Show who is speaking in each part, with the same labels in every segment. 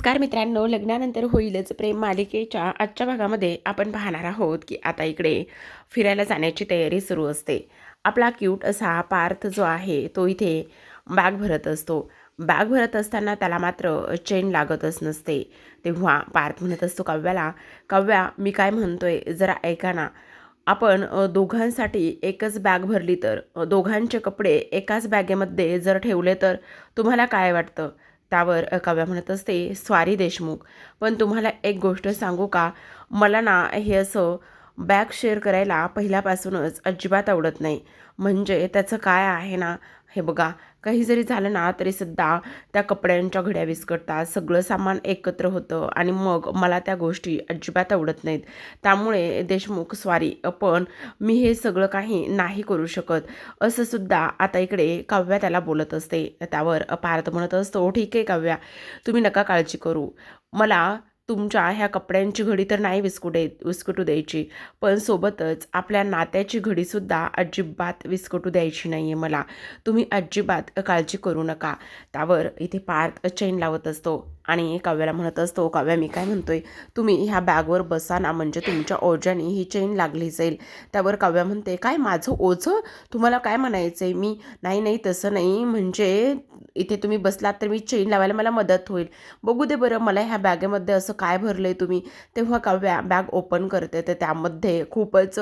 Speaker 1: नमस्कार मित्रांनो लग्नानंतर होईलच प्रेम मालिकेच्या आजच्या भागामध्ये आपण पाहणार आहोत की आता इकडे फिरायला जाण्याची तयारी सुरू असते. आपला क्यूट असा पार्थ जो आहे तो इथे बॅग भरत असतो. बॅग भरत असताना त्याला मात्र चेन लागतच नसते. तेव्हा पार्थ म्हणत असतो काव्याला काव्या मी काय म्हणतोय जरा ऐका ना. आपण दोघांसाठी एकच बॅग भरली तर दोघांचे कपडे एकाच बॅगेमध्ये जर ठेवले तर तुम्हाला काय वाटतं? त्यावर काव्या म्हणत असते स्वारी देशमुख. पण तुम्हाला एक गोष्ट सांगू का? मला ना हे असं बॅग शेअर करायला पहिल्यापासूनच अजिबात आवडत नाही. म्हणजे त्याचं काय आहे ना? हे बघा काही जरी झालं ना तरी सुद्धा त्या कपड्यांच्या घड्या विस्कटतात. सगळं सामान एकत्र होतं आणि मग मला त्या गोष्टी अजिबात आवडत नाहीत. त्यामुळे देशमुख स्वारी पण मी हे सगळं काही नाही करू शकत. असं सुद्धा आता इकडे काव्या त्याला बोलत असते. त्यावर पार्थ म्हणत असतो ठीक आहे काव्या तुम्ही नका काळजी करू. मला तुमच्या ह्या कपड्यांची घडी तर नाही विस्कुट विस्कटू द्यायची. पण सोबतच आपल्या नात्याची घडीसुद्धा अजिबात विस्कटू द्यायची नाही आहे मला. तुम्ही अजिबात काळजी करू नका. त्यावर इथे पार्थ चैन लावत असतो. आणि काव्याला म्हणत असतो काव्या मी काय म्हणतोय? तुम्ही ह्या बॅगवर बसा ना म्हणजे तुमच्या ओझ्याने ही चेन लागली जाईल. त्यावर काव्या म्हणते काय माझं ओझं? तुम्हाला काय म्हणायचं आहे मी नाही नाही तसं नाही म्हणजे इथे तुम्ही बसलात तर मी चेन लावायला मला मदत होईल. बघू दे बरं मला ह्या बॅगेमध्ये असं काय भरलं आहे तुम्ही? तेव्हा काव्या बॅग ओपन करते तर त्यामध्ये खूपच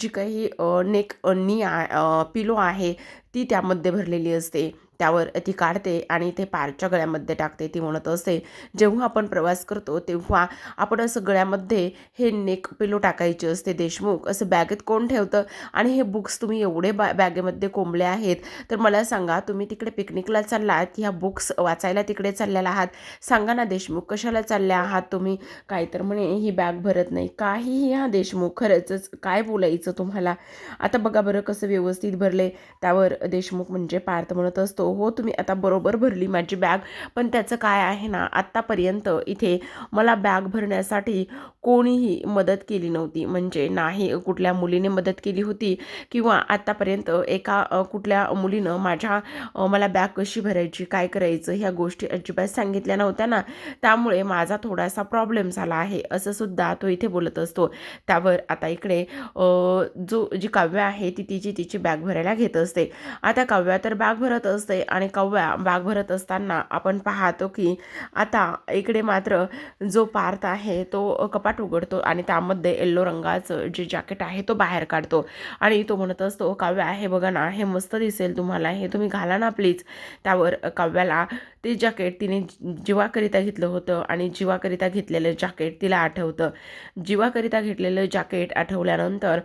Speaker 1: जी काही नेक नी आ पिलो आहे ती त्यामध्ये भरलेली असते. त्यावर ती काढते आणि ते पारच्या गळ्यामध्ये टाकते. ती म्हणत असते जेव्हा आपण प्रवास करतो तेव्हा आपण असं गळ्यामध्ये हे नेक पिलो टाकायचे असते देशमुख. असं बॅगेत कोण ठेवतं? आणि हे बुक्स तुम्ही एवढे बॅ बॅगेमध्ये कोंबले आहेत. तर मला सांगा तुम्ही तिकडे पिकनिकला चाललात? की ह्या बुक्स वाचायला तिकडे चाललेला आहात? सांगा ना देशमुख कशाला चालले आहात तुम्ही? काय तर म्हणे ही बॅग भरत नाही. काहीही हा देशमुख खरंच काय बोलायचं तुम्हाला? आता बघा बरं कसं व्यवस्थित भरले. त्यावर देशमुख म्हणजे पार्थ म्हणत असतो हो तुम्ही आता बरोबर भरली माझी बॅग पण त्याचं काय आहे ना आत्तापर्यंत इथे मला बॅग भरण्यासाठी कोणीही मदत केली नव्हती. म्हणजे नाही कुठल्या मुलीने मदत केली होती किंवा आत्तापर्यंत एका कुठल्या मुलीनं माझ्या मला बॅग कशी भरायची काय करायचं ह्या गोष्टी अजिबात सांगितल्या नव्हत्या ना. त्यामुळे माझा थोडासा प्रॉब्लेम झाला आहे असं सुद्धा तो इथे बोलत असतो. त्यावर आता इकडे जो जी काव्य आहे ती तिची तिची बॅग भरायला घेत असते. आता काव्या तर बॅग भरत असते आणि काव्या वाघ भरत असताना आपण पाहतो की आता इकडे मात्र जो पार्थ आहे तो कपाट उघडतो आणि त्यामध्ये येल्लो रंगाचं जे जॅकेट आहे तो बाहेर काढतो. आणि तो म्हणत असतो काव्या हे बघा ना हे मस्त दिसेल तुम्हाला हे तुम्ही घाला ना प्लीज त्यावर काव्याला ते जॅकेट तिने जीवाकरिता घेतलं होतं आणि जीवाकरिता घेतलेलं जॅकेट तिला आठवतं. जीवाकरिता घेतलेलं जॅकेट आठवल्यानंतर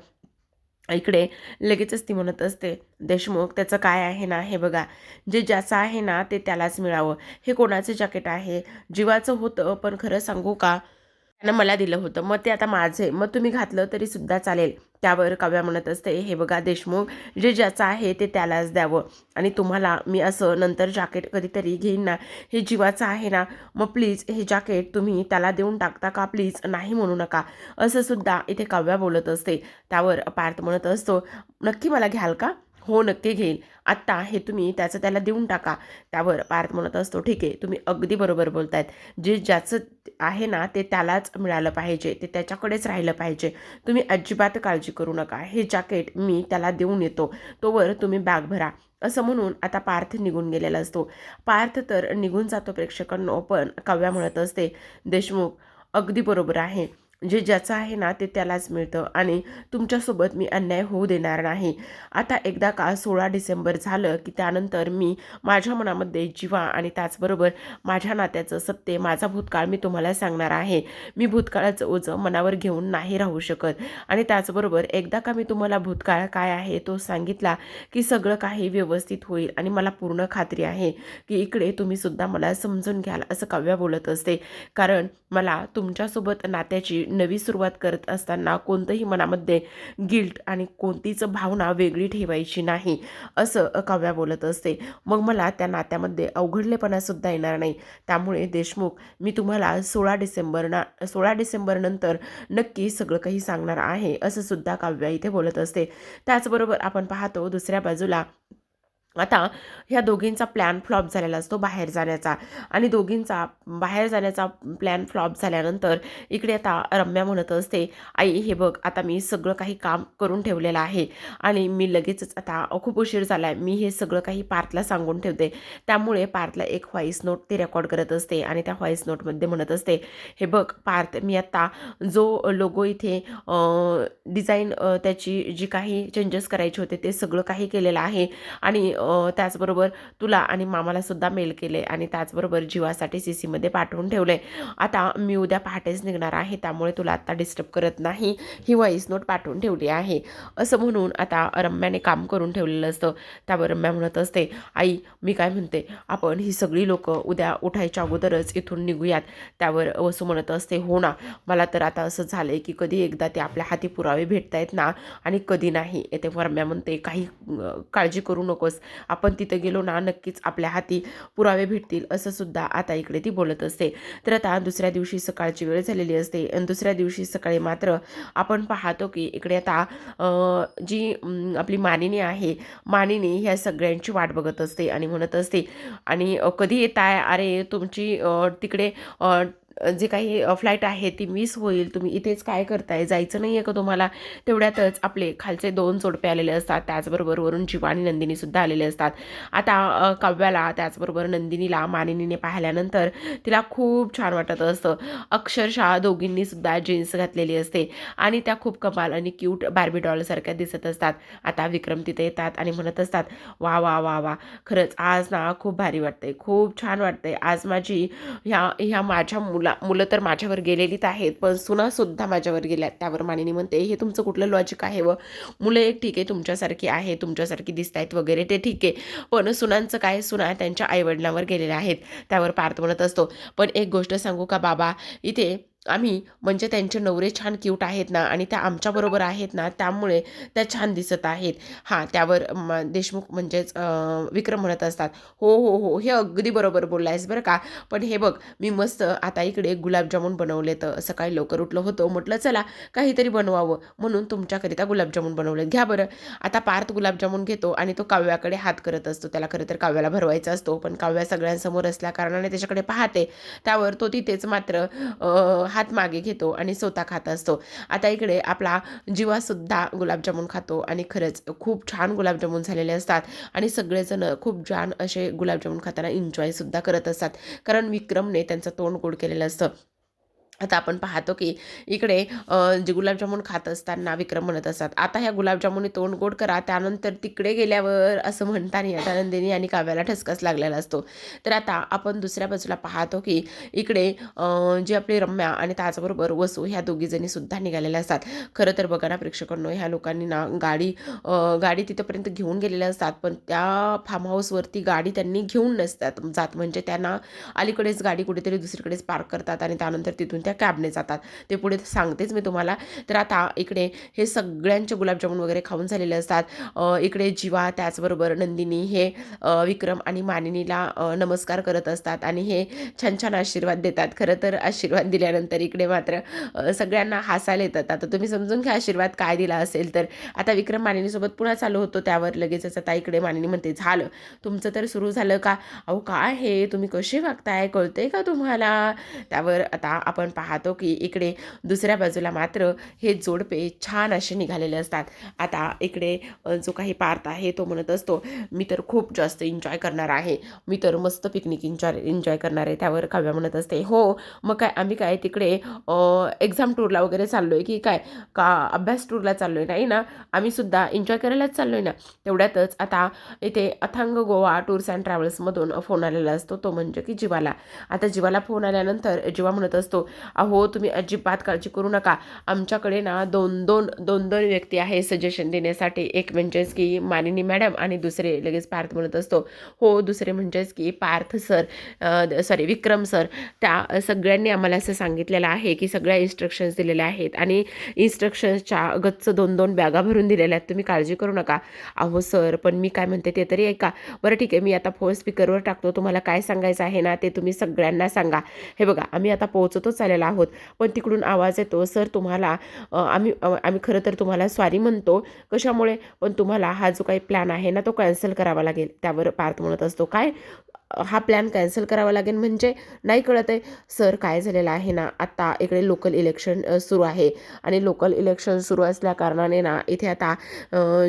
Speaker 1: इकडे लगेचच ती म्हणत असते देशमुख त्याचं काय आहे ना हे बघा. जे ज्याचं आहे ना ते त्यालाच मिळावं. हे कोणाचं जॅकेट आहे? जीवाचं होतं पण खरं सांगू का? त्यानं मला दिलं होतं. मग ते आता माझे मग तुम्ही घातलं तरी सुद्धा चालेल. त्यावर काव्या म्हणत असते हे बघा देशमुख जे ज्याचं आहे ते त्यालाच द्यावं. आणि तुम्हाला मी असं नंतर जॅकेट कधीतरी घेईन ना हे जीवाचं आहे ना मग प्लीज हे जॅकेट तुम्ही त्याला देऊन टाकता का? प्लीज नाही म्हणू नका. असं सुद्धा इथे काव्या बोलत असते. त्यावर पार्थ म्हणत असतो नक्की मला घ्याल का? हो नक्की घेईल आत्ता हे तुम्ही त्याचं त्याला देऊन टाका. त्यावर पार्थ म्हणत असतो ठीक आहे तुम्ही अगदी बरोबर बोलतायत. जे ज्याचं आहे ना ते त्यालाच मिळालं पाहिजे ते त्याच्याकडेच राहिलं पाहिजे. तुम्ही अजिबात काळजी करू नका. हे जॅकेट मी त्याला देऊन येतो. तोवर तुम्ही बॅग भरा. असं म्हणून आता पार्थ निघून गेलेला असतो. पार्थ तर निघून जातो प्रेक्षकांनो पण काव्या म्हणत असते देशमुख अगदी बरोबर आहे. जे ज्याचं आहे ना ते त्यालाच मिळतं. आणि तुमच्यासोबत मी अन्याय होऊ देणार नाही. आता एकदा का सोळा डिसेंबर झालं की त्यानंतर मी माझ्या मनामध्ये जीवा आणि त्याचबरोबर माझ्या नात्याचं सत्य माझा भूतकाळ मी तुम्हाला सांगणार आहे. मी भूतकाळाचं ओझं मनावर घेऊन नाही राहू शकत. आणि त्याचबरोबर एकदा का मी तुम्हाला भूतकाळ काय आहे तो सांगितला की सगळं काही व्यवस्थित होईल आणि मला पूर्ण खात्री आहे की इकडे तुम्ही सुद्धा मला समजून घ्याल असं काव्या बोलत असते. कारण मला तुमच्यासोबत नात्याची नवी सुरुवात करत असताना कोणतंही मनामध्ये गिल्ट आणि कोणतीच भावना वेगळी ठेवायची नाही असं काव्या बोलत असते. मग मला त्या नात्यामध्ये अवघडलेपणासुद्धा येणार नाही. त्यामुळे देशमुख मी तुम्हाला सोळा डिसेंबरना सोळा डिसेंबरनंतर नक्की सगळं काही सांगणार आहे असं सुद्धा काव्या इथे बोलत असते. त्याचबरोबर आपण पाहतो दुसऱ्या बाजूला आता ह्या दोघींचा प्लॅन फ्लॉप झालेला असतो बाहेर जाण्याचा. आणि दोघींचा बाहेर जाण्याचा प्लॅन फ्लॉप झाल्यानंतर इकडे आता रम्या म्हणत असते आई हे बघ आता मी सगळं काही काम करून ठेवलेलं आहे आणि मी लगेचच आता खूप उशीर झाला आहे मी हे सगळं काही पार्थला सांगून ठेवते. त्यामुळे पार्थला एक व्हॉईस नोट ती रेकॉर्ड करत असते आणि त्या व्हॉईस नोटमध्ये म्हणत असते हे बघ पार्थ मी आत्ता जो लोगो इथे डिझाईन त्याची जी काही चेंजेस करायचे होते ते सगळं काही केलेलं आहे आणि त्याचबरोबर तुला आणि मामाला सुद्धा मेल केले आणि त्याचबरोबर जीवासाठी सी सीमध्ये पाठवून ठेवले. आता मी उद्या पहाटेच निघणार आहे त्यामुळे तुला आत्ता डिस्टर्ब करत नाही. ही व्हॉइस नोट पाठवून ठेवली आहे. असं म्हणून आता रम्याने काम करून ठेवलेलं असतं. त्यावर रम्या म्हणत असते आई मी काय म्हणते? आपण ही सगळी लोक उद्या उठायच्या अगोदरच इथून निघूयात. त्यावर वसू म्हणत असते हो ना मला तर आता असं झालं आहे की कधी एकदा ते आपल्या हाती पुरावे भेटतायत ना आणि कधी नाही. येते रम्या म्हणते काही काळजी करू नकोस. आपण तिथं गेलो ना नक्कीच आपल्या हाती पुरावे भेटतील असं सुद्धा आता इकडे ती बोलत असते. तर आता दुसऱ्या दिवशी सकाळची वेळ झालेली असते. आणि दुसऱ्या दिवशी सकाळी मात्र आपण पाहतो की इकडे आता जी आपली मानिनी आहे मानिनी ह्या सगळ्यांची वाट बघत असते आणि म्हणत असते आणि कधी येत आहे अरे तुमची तिकडे जे काही फ्लाईट आहे ती मिस होईल. तुम्ही इथेच काय करताय? जायचं नाही आहे का तुम्हाला? तेवढ्यातच आपले खालचे दोन जोडपे आलेले असतात. त्याचबरोबर वरून जीवा आणि नंदिनी सुद्धा आलेले असतात. आता काव्याला त्याचबरोबर नंदिनीला मानिनीने पाहिल्यानंतर तिला खूप छान वाटत असतं. अक्षरशः दोघींनी सुद्धा जीन्स घातलेली असते आणि त्या खूप कमाल आणि क्यूट बार्बी डॉलसारख्या दिसत असतात. आता विक्रम तिथे येतात आणि म्हणत असतात वा वा वा वा खरंच आज ना खूप भारी वाटते खूप छान वाटते आज माझी ह्या ह्या माझ्या मुला मुलं तर माझ्यावर गेलेलीच आहेत पण सुनासुद्धा माझ्यावर गेल्यात त्यावर मानिनी म्हणते हे तुमचं कुठलं लॉजिक आहे व? मुलं एक ठीक आहे तुमच्यासारखी आहे तुमच्यासारखी दिसत आहेत वगैरे ते ठीक आहे. पण सुनांचं काय सुना त्यांच्या आईवडिलांवर गेलेल्या आहेत. त्यावर पार्थ म्हणत असतो पण एक गोष्ट सांगू का बाबा? इथे आम्ही म्हणजे त्यांचे नवरे छान क्यूट आहेत ना आणि त्या आमच्याबरोबर आहेत ना त्यामुळे त्या छान दिसत आहेत. हां त्यावर म देशमुख म्हणजेच विक्रम म्हणत असतात. हो हो हो हे अगदी बरोबर बोलला आहेस बरं का. पण हे बघ मी मस्त आता इकडे गुलाबजामुन बनवले तर सकाळी लवकर उठलं होतो. म्हटलं चला काहीतरी बनवावं. म्हणून तुमच्याकरिता गुलाबजामुन बनवलेत. घ्या बरं. आता पार्थ गुलाबजामुन घेतो आणि तो काव्याकडे हात करत असतो. त्याला खरं तर काव्याला भरवायचा असतो. पण काव्या सगळ्यांसमोर असल्या कारणाने त्याच्याकडे पाहते. त्यावर तो तिथेच मात्र हात मागे घेतो आणि स्वतः खात असतो. आता इकडे आपला जीवासुद्धा गुलाबजामुन खातो आणि खरंच खूप छान गुलाबजामुन झालेले असतात. आणि सगळेजण खूप छान असे गुलाबजामुन खाताना एन्जॉयसुद्धा करत असतात. कारण विक्रमने त्यांचं तोंड गोड केलेलं असतं. आता आपण पाहतो की इकडे जे गुलाबजामुन खात असताना विक्रम म्हणत असतात आता ह्या गुलाबजामुनी तोंड गोड करा त्यानंतर तिकडे गेल्यावर असं म्हणताना आता नंदिनी आणि काव्याला ठसकाच लागलेला असतो. तर आता आपण दुसऱ्या बाजूला पाहतो की इकडे जी आपली रम्या आणि त्याचबरोबर वसू ह्या दोघीजणीसुद्धा निघालेल्या असतात. खरं तर बघा ना प्रेक्षकांनो ह्या लोकांनी ना गाडी गाडी तिथंपर्यंत घेऊन गेलेल्या असतात पण त्या फार्म हाऊसवरती गाडी त्यांनी घेऊन नसतात जात. म्हणजे त्यांना अलीकडेच गाडी कुठेतरी दुसरीकडेच पार्क करतात आणि त्यानंतर तिथून त्या कॅबने जातात. ते पुढे सांगतेच मी तुम्हाला. तर आता इकडे हे सगळ्यांचे गुलाबजामुन वगैरे खाऊन झालेले असतात. इकडे जीवा त्याचबरोबर नंदिनी हे विक्रम आणि मानिनीला नमस्कार करत असतात आणि हे छान छान आशीर्वाद देतात. खरं तर आशीर्वाद दिल्यानंतर इकडे मात्र सगळ्यांना हसायला येतात. आता तुम्ही समजून घ्या आशीर्वाद काय दिला असेल तर. आता विक्रम मानिनीसोबत पुन्हा चालू होतो त्यावर लगेचच. आता इकडे मानिनी म्हणते झालं. तुमचं तर सुरू झालं का? अहो काय हे? तुम्ही कसे वागताय? कळते का तुम्हाला? त्यावर आता आपण पाहतो की इकडे दुसऱ्या बाजूला मात्र हे जोडपे छान असे निघालेले असतात. आता इकडे जो काही पार्थ आहे तो म्हणत असतो मी तर खूप जास्त एन्जॉय करणार आहे. मी तर मस्त पिकनिक एन्जॉय एन्जॉय करणार आहे. त्यावर काव्या म्हणत असते. हो मग काय आम्ही काय तिकडे एक्झाम टूरला वगैरे चाललो आहे की काय? का अभ्यास टूरला चाललो आहे नाही ना? आम्ही सुद्धा एन्जॉय करायलाच चाललो आहे ना? तेवढ्यातच आता इथे अथांग गोवा टूर्स अँड ट्रॅव्हल्समधून फोन आलेला असतो. तो म्हणजे की जीवाला. आता जीवाला फोन आल्यानंतर जीवा म्हणत असतो अहो तुम्ही अजिबात काळजी करू नका. आमच्याकडे ना दोन दोन दोन दोन व्यक्ती आहे सजेशन देण्यासाठी. एक म्हणजेच की मानिनी मॅडम आणि दुसरे लगेच पार्थ म्हणत असतो. हो दुसरे म्हणजेच की Parth sir sorry Vikram sir त्या सगळ्यांनी आम्हाला असं सांगितलेलं आहे की सगळ्या इन्स्ट्रक्शन्स दिलेल्या आहेत आणि इन्स्ट्रक्शन्सच्या गच्च दोन दोन बॅगा भरून दिलेल्या आहेत. तुम्ही काळजी करू नका. अहो सर पण मी काय म्हणते ते तरी ऐका. बरं ठीक आहे मी आता फोन स्पीकरवर टाकतो. तुम्हाला काय सांगायचं आहे ना ते तुम्ही सगळ्यांना सांगा. हे बघा आम्ही आता पोहोचतोच चालेल आलेलो आहोत. पण तिकडून आवाज येतो सर तुम्हाला आम्ही आम्ही खरं तर तुम्हाला स्वारी म्हणतो. कशामुळे? पण तुम्हाला हा जो काही प्लॅन आहे ना तो कॅन्सल करावा लागेल. त्यावर पार्थ म्हणत असतो. काय? हा प्लॅन कॅन्सल करावा लागेल. म्हणजे नाही कळत आहे सर काय झालेलं आहे ना? आत्ता इकडे लोकल इलेक्शन सुरू आहे. आणि लोकल इलेक्शन सुरू असल्या कारणाने ना इथे आता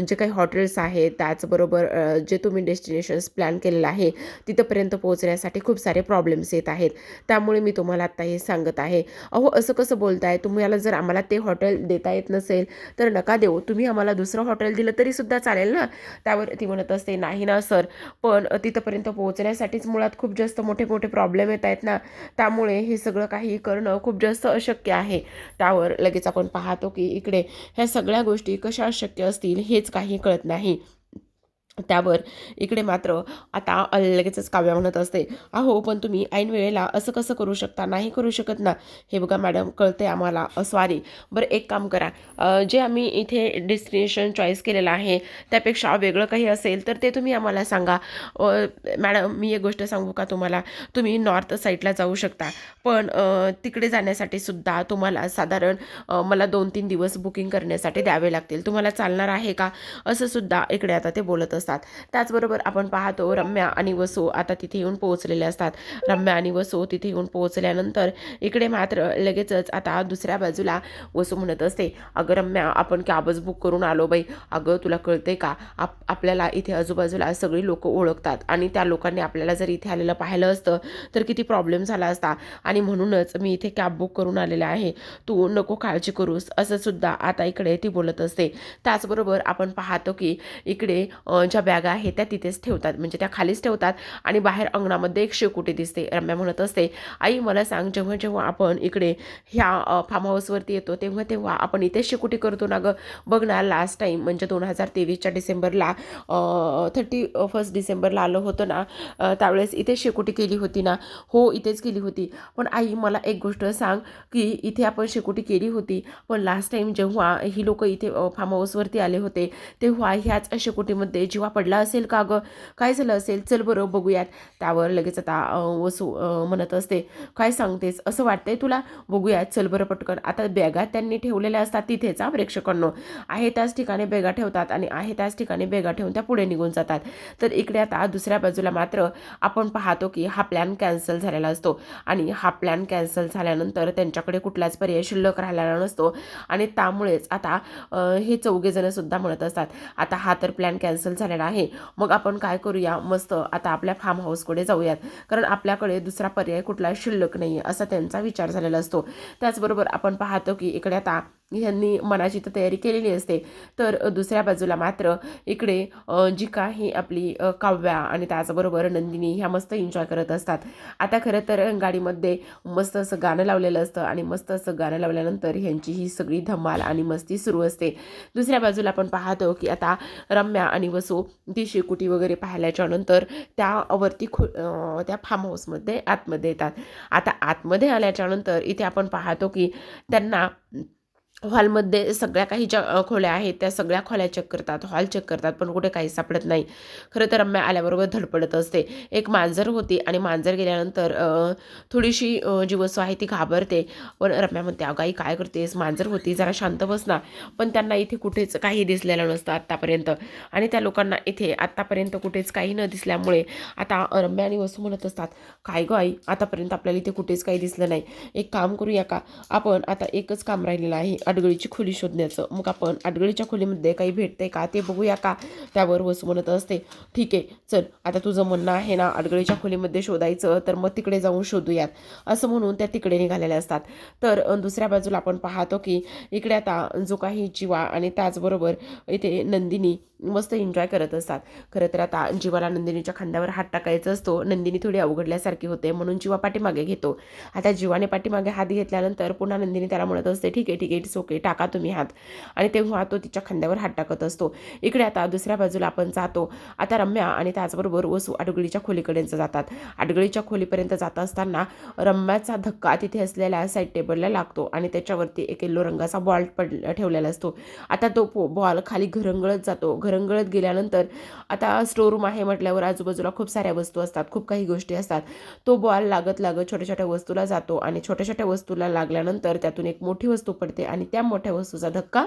Speaker 1: जे काही हॉटेल्स आहेत त्याचबरोबर जे तुम्ही डेस्टिनेशन्स प्लॅन केलेलं आहे तिथंपर्यंत पोहोचण्यासाठी खूप सारे प्रॉब्लेम्स येत आहेत. त्यामुळे मी तुम्हाला आत्ता हे सांगत आहे. अहो असं कसं बोलताय? तुम्हाला जर आम्हाला ते हॉटेल देता येत नसेल तर नका देऊ. तुम्ही आम्हाला दुसरं हॉटेल दिलं तरीसुद्धा चालेल ना? त्यावर ती म्हणत असते नाही ना सर. पण तिथंपर्यंत पोहोचण्यासाठी पोहोचण्यासाठीच मुळात खूप जास्त मोठे मोठे प्रॉब्लेम येत आहेत ना. त्यामुळे हे सगळं काही करणं खूप जास्त अशक्य आहे. त्यावर लगेच आपण पाहतो की इकडे ह्या सगळ्या गोष्टी कशा अशक्य असतील हेच काही कळत नाही. त्यावर. इकडे मात्र आता लगेचच काव्या म्हणत असते अहो पण तुम्ही ऐन वेळेला असं कसं करू शकता? नाही करू शकत ना? हे बघा मॅडम कळते आम्हाला. सॉरी बरं एक काम करा. जे आम्ही इथे डेस्टिनेशन चॉईस केलेलं आहे त्यापेक्षा वेगळं काही असेल तर ते तुम्ही आम्हाला सांगा. मॅडम मी एक गोष्ट सांगू का तुम्हाला? तुम्ही नॉर्थ साईडला जाऊ शकता. पण तिकडे जाण्यासाठी सुद्धा तुम्हाला साधारण मला दोन तीन दिवस बुकिंग करण्यासाठी द्यावे लागतील. तुम्हाला चालणार आहे का? असं सुद्धा इकडे आता ते बोलत असतात. त्याचबरोबर आपण पाहतो रम्या आणि वसू आता तिथे येऊन पोहोचलेले असतात. रम्या आणि वसू तिथे येऊन पोहोचल्यानंतर इकडे मात्र लगेचच आता दुसऱ्या बाजूला वसू म्हणत असते अगं रम्या आपण कॅबच बुक करून आलो बाई. अगं तुला कळते का? आप आपल्याला इथे आजूबाजूला सगळी लोक ओळखतात आणि त्या लोकांनी आपल्याला जर इथे आलेलं पाहिलं असतं तर किती प्रॉब्लेम झाला असता. आणि म्हणूनच मी इथे कॅब बुक करून आलेले आहे. तू नको काळजी करूस. असं सुद्धा आता इकडे ती बोलत असते. त्याचबरोबर आपण पाहतो की इकडे ज्या बॅगा आहेत त्या तिथेच ठेवतात. म्हणजे त्या खालीच ठेवतात आणि बाहेर अंगणामध्ये एक शेकोटी दिसते रम्या म्हणत असते. आई मला सांग जेव्हा जेव्हा आपण इकडे ह्या फार्म हाऊसवरती येतो तेव्हा तेव्हा आपण इथे शेकोटी करतो ना गं? बघ ना लास्ट टाईम म्हणजे दोन हजार तेवीसच्या डिसेंबरला थर्टी फर्स्ट डिसेंबरला आलं होतं ना त्यावेळेस इथे शेकोटी केली होती ना? हो इथेच केली होती. पण आई मला एक गोष्ट सांग की इथे आपण शेकोटी केली होती पण लास्ट टाईम जेव्हा ही लोक इथे फार्म हाऊसवरती आले होते तेव्हा ह्याच शेकोटीमध्ये जीवा पडला असेल का गं? काय झालं असेल? चल बरं बघूयात. त्यावर लगेच आता वसू म्हणत असते काय सांगतेस? असं वाटतंय तुला? बघूयात. चल बरं पटकन. आता बॅगा त्यांनी ठेवलेल्या असतात तिथेच हा प्रेक्षकांनो. आहे त्याच ठिकाणी बॅगा ठेवतात आणि आहे त्याच ठिकाणी बॅगा ठेवून त्या पुढे निघून जातात. तर इकडे आता दुसऱ्या बाजूला मात्र आपण पाहतो की हा प्लॅन कॅन्सल झालेला असतो. आणि हा प्लॅन कॅन्सल झाल्यानंतर त्यांच्याकडे कुठलाच पर्याय शिल्लक राहिलेला नसतो. आणि त्यामुळेच आता हे चौघेजणं सुद्धा म्हणत असतात आता हा तर प्लॅन कॅन्सल झालेला आहे. मग आपण काय करूया? मस्त आता आपल्या फार्म हाऊसकडे जाऊयात. कारण आपल्याकडे दुसरा पर्याय कुठला शिल्लक नाही असा त्यांचा विचार झालेला असतो. त्याचबरोबर आपण पाहतो की इकडे आता ह्यांनी मनाची तर तयारी केलेली असते. तर दुसऱ्या बाजूला मात्र इकडे जी काही आपली काव्या आणि त्याचबरोबर नंदिनी ह्या मस्त एन्जॉय करत असतात. आता खरं तर गाडीमध्ये मस्त असं गाणं लावलेलं असतं आणि मस्त असं गाणं लावल्यानंतर ह्यांची ही सगळी धमाल आणि मस्ती सुरू असते. दुसऱ्या बाजूला आपण पाहतो की आता रम्या आणि वसू ती शेकुटी वगैरे पाहिल्याच्या नंतर त्यावरती खु त्या फार्म हाऊसमध्ये आतमध्ये येतात. आता आतमध्ये आल्याच्यानंतर इथे आपण पाहतो की त्यांना हॉलमध्ये सगळ्या काही ज्या खोल्या आहेत त्या सगळ्या खोल्या चेक करतात हॉल चेक करतात पण कुठे काही सापडत नाही. खरं तर रम्या आल्याबरोबर धडपडत असते. एक मांजर होती आणि मांजर गेल्यानंतर थोडीशी जी वस्तू आहे ती घाबरते. पण रम्या म्हणते अगाई काय करतेस? मांजर होती जरा शांत बस ना. पण त्यांना इथे कुठेच काही दिसलेलं नसतं आत्तापर्यंत. आणि त्या लोकांना इथे आत्तापर्यंत कुठेच काही न दिसल्यामुळे आता रम्या आणि वसू म्हणत असतात काय गं आई? आतापर्यंत आपल्याला इथे कुठेच काही दिसलं नाही. एक काम करूया का? आपण आता एकच काम राहिलेलं आहे. अडगळीची खोली शोधण्याचं. मग आपण अडगळीच्या खोलीमध्ये काही भेटते का ते बघूया का? त्यावर वसू म्हणत असते. ठीक आहे चल आता तुझं म्हणणं आहे ना अडगळीच्या खोलीमध्ये शोधायचं तर मग तिकडे जाऊन शोधूयात. असं म्हणून त्या तिकडे निघालेल्या असतात. तर दुसऱ्या बाजूला आपण पाहतो की इकडे आता जो काही जीवा आणि त्याचबरोबर इथे नंदिनी मस्त एन्जॉय करत असतात. खरं तर आता जीवाला नंदिनीच्या खांद्यावर हात टाकायचा असतो. नंदिनी थोडी अवघडल्यासारखी होते म्हणून जीवा पाठीमागे घेतो. आता जीवाने पाठीमागे हात घेतल्यानंतर पुन्हा नंदिनी त्याला म्हणत असते ठीक आहे ठीक आहे इट्स ओके टाका तुम्ही हात. आणि तेव्हा तो तिच्या खांद्यावर हात टाकत असतो. इकडे आता दुसऱ्या बाजूला आपण जातो. आता रम्या आणि त्याचबरोबर वसू आडगळीच्या खोलीकडेच जातात. आडगळीच्या खोलीपर्यंत जात असताना रम्याचा धक्का तिथे असलेल्या साईड टेबलला लागतो आणि त्याच्यावरती एक येल्लो रंगाचा बॉल पड ठेवलेला असतो. आता तो बॉल खाली घरंगळत जातो. घरंगळत गेल्यानंतर आता स्टोर रूम आहे म्हटल्यावर आजूबाजूला खूप साऱ्या वस्तू असतात. खूप काही गोष्टी असतात. तो बॉल लागत लागत छोट्या छोट्या वस्तूला जातो आणि छोट्या छोट्या वस्तूला लागल्यानंतर त्यातून एक मोठी वस्तू पडते आणि त्या मोठ्या वस्तूचा धक्का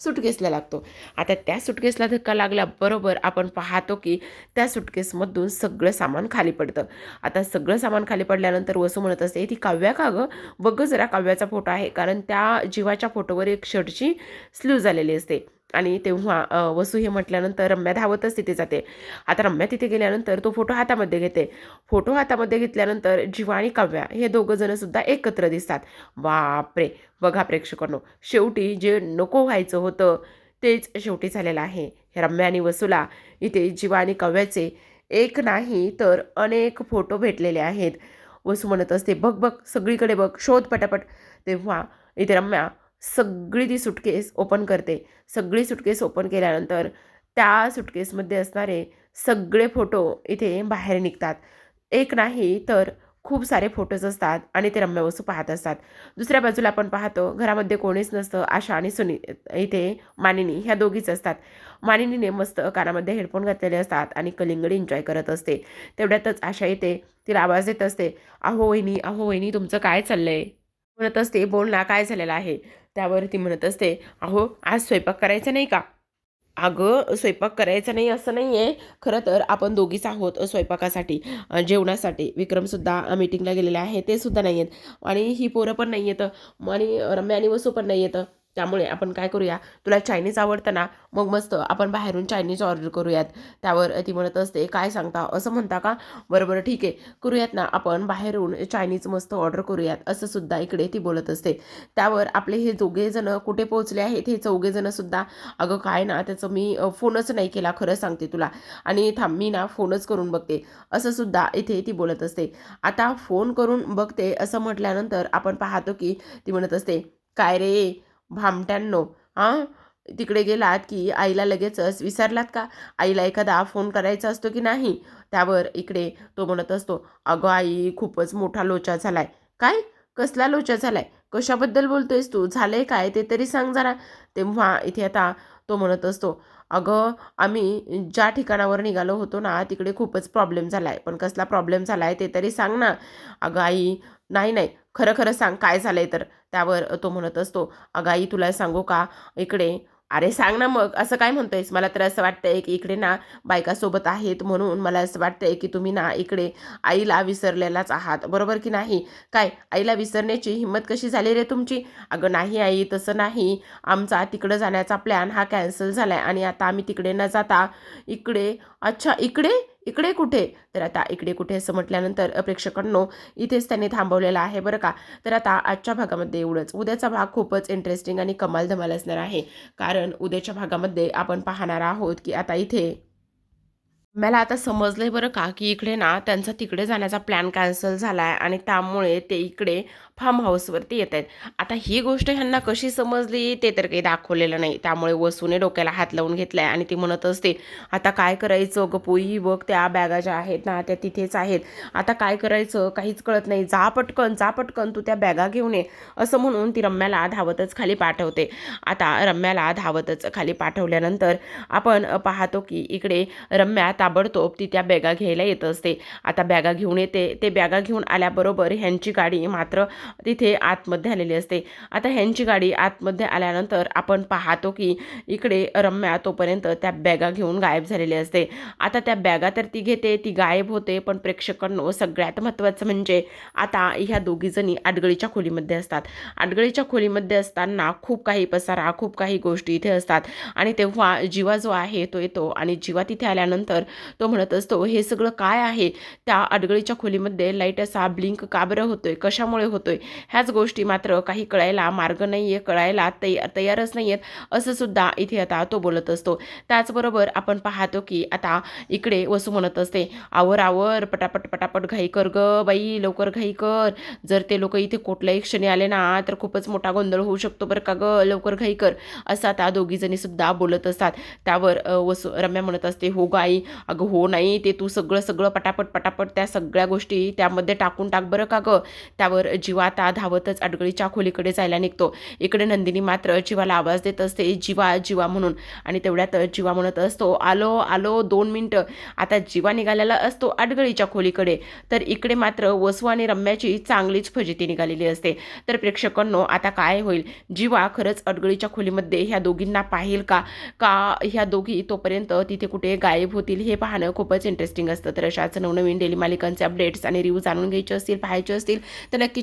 Speaker 1: सुटकेसला लागतो. आता त्या सुटकेसला धक्का लागल्याबरोबर आपण पाहतो की त्या सुटकेसमधून सगळं सामान खाली पडतं. आता सगळं सामान खाली पडल्यानंतर वसू म्हणत असते ती काव्या का गं? बघ जरा काव्याचा फोटो आहे. कारण त्या जीवाच्या फोटोवर एक शर्टची स्लू झालेली असते. आणि तेव्हा वसू हे म्हटल्यानंतर रम्या धावतच तिथे जाते. आता रम्या तिथे गेल्यानंतर तो फोटो हातामध्ये घेते. फोटो हातामध्ये घेतल्यानंतर जीवा आणि काव्या हे दोघंजणं सुद्धा एकत्र दिसतात. बापरे! बघा प्रेक्षकांनो शेवटी जे नको व्हायचं होतं तेच शेवटी झालेलं आहे. हे रम्या आणि वसूला इथे जीवा आणि काव्याचे एक नाही तर अनेक फोटो भेटलेले आहेत. वसू म्हणत असते बघ बघ सगळीकडे बघ शोध पटापट. तेव्हा इथे रम्या सगळी ती सुटकेस ओपन करते. सगळी सुटकेस ओपन केल्यानंतर त्या सुटकेसमध्ये असणारे सगळे फोटो इथे बाहेर निघतात. एक नाही तर खूप सारे फोटोज असतात आणि ते रम्य वस्तू पाहत असतात. दुसऱ्या बाजूला आपण पाहतो घरामध्ये कोणीच नसतं आशा आणि सुनी इथे मानिनी ह्या दोघीच असतात. मानिनीने मस्त कानामध्ये हेडफोन घातलेले असतात आणि कलिंगड एन्जॉय करत असते. तेवढ्यातच आशा येते तिला आवाज देत असते अहो वहिनी अहो वहिनी तुमचं काय चाललं आहे म्हणत असते बोल ना काय झालेलं आहे? त्यावर ती म्हणत असते अहो आज स्वयंपाक करायचा नाही का? अगं स्वयंपाक करायचा नाही असं नाही आहे खरं तर आपण दोघीच आहोत स्वयंपाकासाठी. जेवणासाठी. विक्रमसुद्धा मीटिंगला गेलेले आहे ते सुद्धा नाही आहेत आणि ही पोरं पण नाही येतं आणि रम्या आणि वसू पण नाही येतं त्यामुळे आपण काय करूया? तुला चायनीज आवडतं ना मग मस्त आपण बाहेरून चायनीज ऑर्डर करूयात. त्यावर ती म्हणत असते काय सांगता? असं म्हणता का? बरं बरं ठीक आहे. करूयात ना आपण बाहेरून चायनीज मस्त ऑर्डर करूयात. असं सुद्धा इकडे ती बोलत असते. त्यावर आपले हे दोघेजणं कुठे पोहोचले आहेत? हे चौघेजणंसुद्धा सुद्धा अगं काय ना त्याचं मी फोनच नाही केला खरं सांगते तुला. आणि थांब मी ना फोनच करून बघते. असं सुद्धा इथे ती बोलत असते. आता फोन करून बघते असं म्हटल्यानंतर आपण पाहतो की ती म्हणत असते काय रे? भामट्यांनो हां? तिकडे गेलात की आईला लगेचच विसरलात का? आईला एखादा फोन करायचा असतो की नाही? त्यावर इकडे तो म्हणत असतो अगं आई खूपच मोठा लोचा झालाय. काय? कसला लोचा झालाय? कशाबद्दल बोलतोयस तू? झालंय काय? ते तरी सांग जरा. तेव्हा इथे आता तो म्हणत असतो अगं आम्ही ज्या ठिकाणावर निघालो होतो ना तिकडे खूपच प्रॉब्लेम झाला आहे पण कसला प्रॉब्लेम झाला आहे ते तरी सांग ना. अगं आई नाही नाही. खरं खरं सांग काय झालं आहे तर? त्यावर तो म्हणत असतो अगं आई तुला सांगू का? इकडे. अरे सांग ना मग असं काय म्हणतोयस? मला तर असं वाटतंय की इकडे ना बायकासोबत आहेत म्हणून मला असं वाटतंय की तुम्ही ना इकडे आईला विसरलेलाच आहात. बरोबर की नाही? काय आईला विसरण्याची हिंमत कशी झाली रे तुमची? अगं नाही आई तसं नाही. आमचा तिकडं जाण्याचा प्लॅन हा कॅन्सल झाला आहे आणि आता आम्ही तिकडे न जाता इकडे अच्छा इकडे? इकडे कुठे? तर आता इकडे कुठे असं म्हटल्यानंतर प्रेक्षकांनो इथेच त्यांनी थांबवलेलं आहे बरं का? तर आता आजच्या भागामध्ये एवढंच. उद्याचा भाग खूपच इंटरेस्टिंग आणि कमाल धमाल असणार आहे. कारण उद्याच्या भागामध्ये आपण पाहणार आहोत की आता इथे मला आता समजलं आहे बरं का की इकडे ना त्यांचा तिकडे जाण्याचा प्लॅन कॅन्सल झाला आहे आणि त्यामुळे ते इकडे फार्म हाऊसवरती येत आहेत आता ही गोष्ट ह्यांना कशी समजली ते तर काही दाखवलेलं नाही. त्यामुळे वसूने डोक्याला हात लावून घेतलाय आणि ती म्हणत असते आता काय करायचं गपोई बघ त्या बॅगा ज्या आहेत ना त्या तिथेच आहेत. आता काय करायचं? काहीच कळत नाही. जा पटकन जा पटकन तू त्या बॅगा घेऊन ये. असं म्हणून ती रम्याला धावतच खाली पाठवते. आता रम्याला धावतच खाली पाठवल्यानंतर आपण पाहतो की इकडे रम्या ताबडतोब ती त्या बॅगा घ्यायला येत असते. आता बॅगा घेऊन येते. ते बॅगा घेऊन आल्याबरोबर ह्यांची गाडी मात्र तिथे आतमध्ये आलेली असते. आता ह्यांची गाडी आतमध्ये आल्यानंतर आपण पाहतो की इकडे रम्या तोपर्यंत त्या बॅगा घेऊन गायब झालेली असते. आता त्या बॅगा तर ती घेते ती गायब होते पण प्रेक्षकांनो सगळ्यात महत्त्वाचं म्हणजे आता ह्या दोघीजणी आडगळीच्या खोलीमध्ये असतात. आडगळीच्या खोलीमध्ये असताना खूप काही पसारा खूप काही गोष्टी इथे असतात. आणि तेव्हा जीवा जो आहे तो येतो आणि जीवा तिथे आल्यानंतर तो म्हणत असतो हे सगळं काय आहे? त्या आडगळीच्या खोलीमध्ये लाइट असा ब्लिंक का बरं होतोय? कशामुळे होतोय? करतोय ह्याच गोष्टी मात्र काही कळायला मार्ग नाही आहे कळायला तयार तयारच नाही आहेत असं सुद्धा इथे आता तो बोलत असतो. त्याचबरोबर आपण पाहतो की आता इकडे वसू म्हणत असते आवर आवर पटापट पटापट घाई कर ग बाई लवकर घाई कर. जर ते लोक इथे कुठल्याही क्षणी आले ना तर खूपच मोठा गोंधळ होऊ शकतो बरं का ग लवकर घाई कर. असं आता दोघीजणी सुद्धा बोलत असतात. त्यावर वसू रम्या म्हणत असते हो गाई अगं हो नाही ते तू सगळं सगळं पटापट पटापट त्या सगळ्या गोष्टी त्यामध्ये टाकून टाक बरं का गं. त्यावर जीवा आता धावतच अडगळीच्या खोलीकडे जायला निघतो. इकडे नंदिनी मात्र जीवाला आवाज देत असते जीवा जीवा म्हणून. आणि तेवढ्यात जीवा म्हणत असतो आलो आलो दोन मिनटं. आता जीवा निघालेला असतो अडगळीच्या खोलीकडे. तर इकडे मात्र वसू आणि रम्याची चांगलीच फजिती निघालेली असते. तर प्रेक्षकांनो आता काय होईल? जीवा खरंच अडगळीच्या खोलीमध्ये ह्या दोघींना पाहिल का? का ह्या दोघी तोपर्यंत तिथे कुठे गायब होतील? हे पाहणं खूपच इंटरेस्टिंग असतं. तर अशाच नवनवीन डेली मालिकांचे अपडेट्स आणि रिव्ह्यू जाणून घ्यायचे असतील पाहायचे असतील तर नक्की